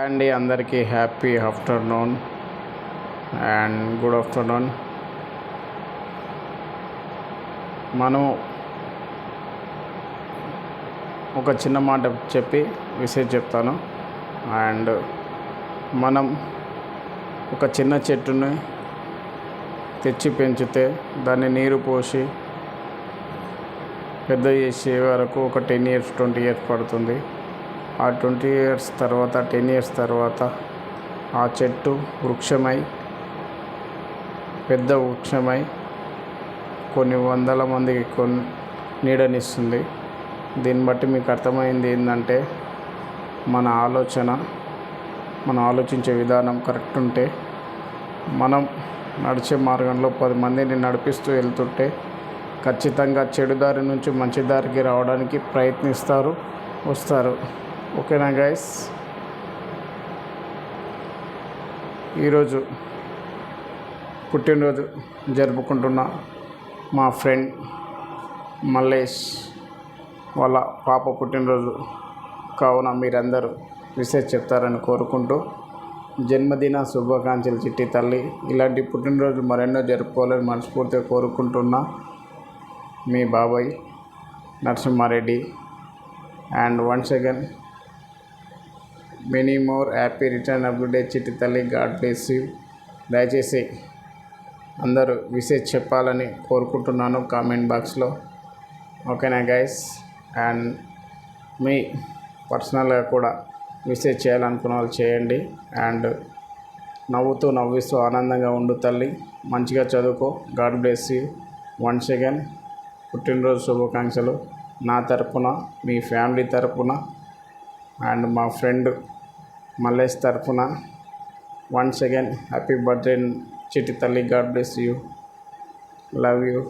అండి అందరికీ happy afternoon and good afternoon. మనం ఒక చిన్న మాట చెప్పి విసేజ్ చెప్తాను. అండ్ మనం ఒక చిన్న చెట్టుని తెచ్చి పెంచితే దాన్ని నీరు పోసి పెద్ద చేసే వరకు ఒక టెన్ ఇయర్స్ ట్వంటీ ఇయర్స్ పడుతుంది. ఆ ట్వంటీ ఇయర్స్ తర్వాత టెన్ ఇయర్స్ తర్వాత ఆ చెట్టు వృక్షమై పెద్ద వృక్షమై కొన్ని వందల మందికి కొన్ని నీడనిస్తుంది. దీన్ని బట్టి మీకు అర్థమైంది ఏంటంటే మన ఆలోచన మనం ఆలోచించే విధానం కరెక్ట్ ఉంటే మనం నడిచే మార్గంలో పది మందిని నడిపిస్తూ వెళ్తుంటే ఖచ్చితంగా చెడు దారి నుంచి మంచి దారికి రావడానికి ప్రయత్నిస్తారు వస్తారు. ఓకేనా గైస్ ఈరోజు పుట్టినరోజు జరుపుకుంటున్న మా ఫ్రెండ్ మల్లేష్ వాళ్ళ పాప పుట్టినరోజు కావున మీరందరూ విశేష చెప్తారని కోరుకుంటూ జన్మదిన శుభాకాంక్షలు చిట్టి తల్లి. ఇలాంటి పుట్టినరోజు మరెన్నో జరుపుకోవాలని మనస్ఫూర్తిగా కోరుకుంటున్నా మీ బాబాయ్ Narasimha Reddy. And once again many more happy return of day చిట్టి తల్లి గాడ్ బ్లెస్ యూ దయచేసి అందరూ విసేజ్ చెప్పాలని కోరుకుంటున్నాను కామెంట్ బాక్స్లో. ఓకేనా గైస్ అండ్ మీ పర్సనల్గా కూడా విసేజ్ చేయాలనుకున్న వాళ్ళు చేయండి. అండ్ నవ్వుతూ నవ్విస్తూ ఆనందంగా ఉండు తల్లి. మంచిగా చదువుకో. God bless you once again పుట్టినరోజు శుభాకాంక్షలు. నా తరపున మీ ఫ్యామిలీ తరపున. అండ్ మా ఫ్రెండ్ మల్లేష్ తరపున వన్స్ అగైన్ హ్యాపీ బర్త్డే చిట్టి తల్లి god bless you love you